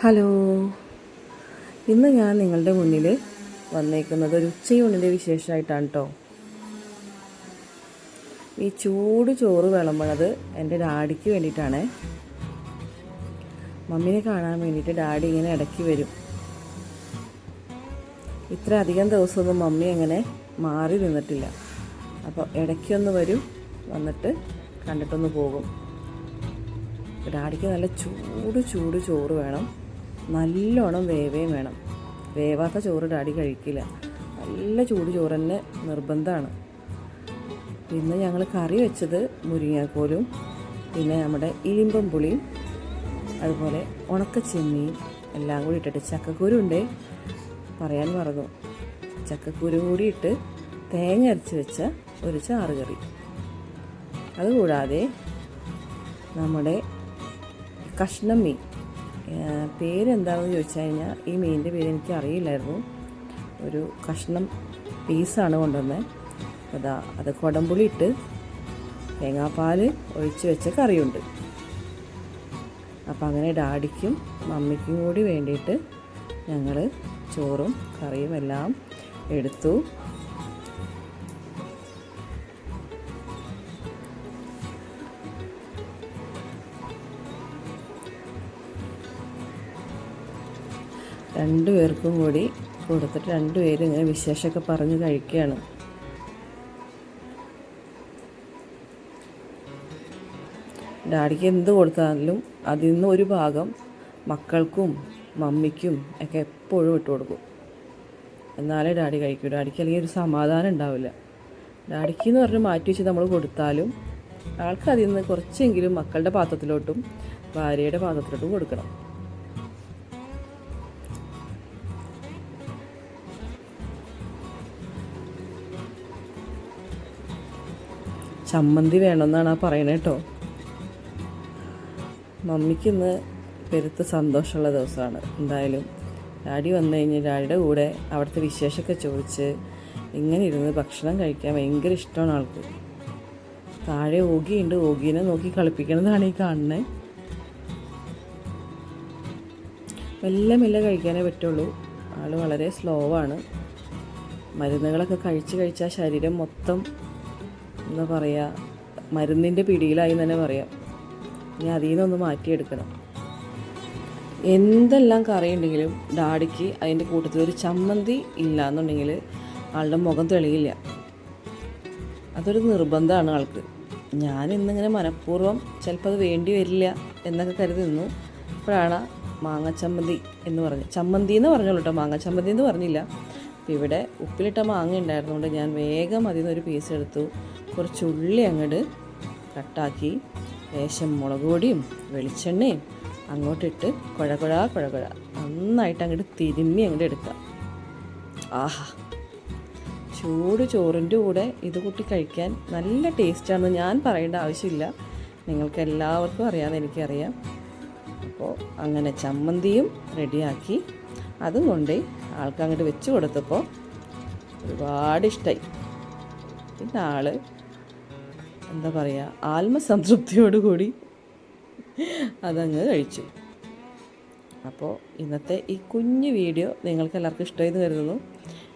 Hello. ഇന്ന് ഞാൻ നിങ്ങളുടെ മുന്നിൽ വന്നേക്കുന്നത് ഒരു ഉച്ചയൂണിന്റെ വിശേഷമായിട്ടാണ് കേട്ടോ ഈ ചൂട് ചോറ് വിളമ്പണത് എന്റെ ഡാഡിക്ക് വേണ്ടിയിട്ടാണ്. മമ്മീനെ കാണാൻ വേണ്ടിയിട്ട് ഡാഡി ഇങ്ങനെ ഇടയ്ക്ക് വരും. ഇത്ര അധികം ദിവസമൊന്നും മമ്മി അങ്ങനെ മാറി നിന്നിട്ടില്ല. അപ്പോൾ ഇടയ്ക്കൊന്ന് വരും വന്നിട്ട് കണ്ടിട്ടൊന്ന് പോകും. ഡാഡിക്ക് നല്ല ചൂട് ചൂട് ചോറ് വേണം. നല്ലോണം വേവേം വേണം. വേവാത്ത ചോറ് ഡാഡി കഴിക്കില്ല. നല്ല ചൂട് ചോറ് തന്നെ നിർബന്ധമാണ് പിന്നെ ഞങ്ങൾ കറി വെച്ചത് മുരിങ്ങാക്കോലും പിന്നെ നമ്മുടെ ഇലിമ്പം പുളിയും അതുപോലെ ഉണക്ക ചെമ്മീൻ എല്ലാം കൂടി ഇട്ടിട്ട് ചക്കക്കുരുണ്ടേ പറയാൻ മറന്നു. ചക്കക്കുരു കൂടി ഇട്ട് തേങ്ങ അരച്ച് വെച്ച ഒരു ചാറ് കറി. അതുകൂടാതെ നമ്മുടെ കഷ്ണം മീൻ. പേരെന്താണെന്ന് ചോദിച്ചു കഴിഞ്ഞാൽ ഈ മീനിന്റെ പേര് എനിക്ക് അറിയില്ലായിരുന്നു. ഒരു കഷ്ണം പീസാണ് കൊണ്ടുവന്നത് അതാ അത് കുടംപുളി ഇട്ട് തേങ്ങാപ്പാൽ ഒഴിച്ച് വെച്ച കറിയുണ്ട്. അപ്പോൾ അങ്ങനെ ഡാഡിക്കും മമ്മിക്കും കൂടി വേണ്ടിയിട്ട് ഞങ്ങൾ ചോറും കറിയും എല്ലാം എടുത്തു. രണ്ടു പേർക്കും കൂടി കൊടുത്തിട്ട് രണ്ടുപേരും ഇങ്ങനെ വിശേഷമൊക്കെ പറഞ്ഞ് കഴിക്കുകയാണ്. ഡാഡിക്ക് എന്ത് കൊടുത്താലും അതിൽ നിന്ന് ഒരു ഭാഗം മക്കൾക്കും മമ്മിക്കും ഒക്കെ എപ്പോഴും ഇട്ട് കൊടുക്കും. എന്നാലേ ഡാഡി കഴിക്കൂ. ഡാഡിക്ക് അല്ലെങ്കിൽ ഒരു സമാധാനം ഉണ്ടാവില്ല. ഡാഡിക്ക് എന്ന് പറഞ്ഞ് മാറ്റി വെച്ച് നമ്മൾ കൊടുത്താലും ആൾക്ക് അതിൽ നിന്ന് കുറച്ചെങ്കിലും മക്കളുടെ പാത്രത്തിലോട്ടും ഭാര്യയുടെ പാത്രത്തിലോട്ടും കൊടുക്കണം. ചമ്മന്തി വേണമെന്നാണ് ആ പറയണേ കേട്ടോ. മമ്മിക്ക് ഇന്ന് പെരുത്ത് സന്തോഷമുള്ള ദിവസമാണ്. എന്തായാലും ഡാഡി വന്നു കഴിഞ്ഞ് ഡാഡിയുടെ കൂടെ അവിടുത്തെ വിശേഷമൊക്കെ ചോദിച്ച് ഇങ്ങനെ ഇരുന്ന് ഭക്ഷണം കഴിക്കാൻ ഭയങ്കര ഇഷ്ടമാണ് ആൾക്ക്. താഴെ ഓഗിയുണ്ട്. ഓഗീനെ നോക്കി കളിപ്പിക്കണതാണ് ഈ കാണുന്നത് മെല്ലെ മെല്ലെ കഴിക്കാനേ പറ്റുള്ളൂ. ആൾ വളരെ സ്ലോ ആണ്. മരുന്നുകളൊക്കെ കഴിച്ച് കഴിച്ചാൽ ശരീരം മൊത്തം എന്താ പറയുക മരുന്നിന്റെ പിടിയിലായി തന്നെ പറയാം. ഇനി അതിൽ നിന്നൊന്ന് മാറ്റിയെടുക്കണം. എന്തെല്ലാം കറി ഉണ്ടെങ്കിലും ഡാഡിക്ക് അതിന്റെ കൂട്ടത്തിൽ ഒരു ചമ്മന്തി ഇല്ല എന്നുണ്ടെങ്കിൽ ആളുടെ മുഖം തെളിയില്ല. അതൊരു നിർബന്ധമാണ് ആൾക്ക്. ഞാൻ ഇന്നിങ്ങനെ മനഃപൂർവം ചിലപ്പോൾ അത് വേണ്ടി വരില്ല എന്നൊക്കെ കരുതി നിന്നു. അപ്പോഴാണ് മാങ്ങ ചമ്മന്തി എന്ന് പറഞ്ഞു ചമ്മന്തി എന്ന് പറഞ്ഞോളൂ കേട്ടോ മാങ്ങ ചമ്മന്തി എന്ന് പറഞ്ഞില്ല. അപ്പം ഇവിടെ ഉപ്പിലിട്ട മാങ്ങ ഉണ്ടായിരുന്നുകൊണ്ട് ഞാൻ വേഗം അതിൽ നിന്നൊരു പീസ് എടുത്തു. കുറച്ച് ഉള്ളി അങ്ങോട്ട് കട്ടാക്കി. ലേശം മുളക് പൊടിയും വെളിച്ചെണ്ണയും അങ്ങോട്ടിട്ട് കുഴകുഴ കുഴകുഴ നന്നായിട്ട് അങ്ങോട്ട് തിരുമ്മി അങ്ങോട്ട് എടുക്കുക ആഹാ. ചൂട് ചോറിന്റെ കൂടെ ഇത് കൂട്ടി കഴിക്കാൻ നല്ല ടേസ്റ്റാണെന്ന് ഞാൻ പറയേണ്ട ആവശ്യമില്ല. നിങ്ങൾക്ക് എല്ലാവർക്കും അറിയാമെന്ന് എനിക്കറിയാം. അപ്പോൾ അങ്ങനെ ചമ്മന്തിയും റെഡിയാക്കി. അതും കൊണ്ട് ആൾക്ക് അങ്ങോട്ട് വെച്ച് കൊടുത്തപ്പോൾ ഒരുപാട് ഇഷ്ടമായി പിന്നെ ആൾ എന്താ പറയുക ആത്മസംതൃപ്തിയോടുകൂടി അതങ്ങ് കഴിച്ചു. അപ്പോൾ ഇന്നത്തെ ഈ കുഞ്ഞു വീഡിയോ നിങ്ങൾക്ക് എല്ലാവർക്കും ഇഷ്ടമായെന്ന് കരുതുന്നു.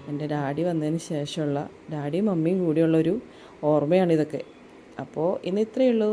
എന്റെ ഡാഡി വന്നതിന് ശേഷമുള്ള ഡാഡിയും മമ്മിയും കൂടിയുള്ളൊരു ഓർമ്മയാണ് ഇതൊക്കെ അപ്പോൾ ഇന്ന് ഇത്രയേ ഉള്ളൂ.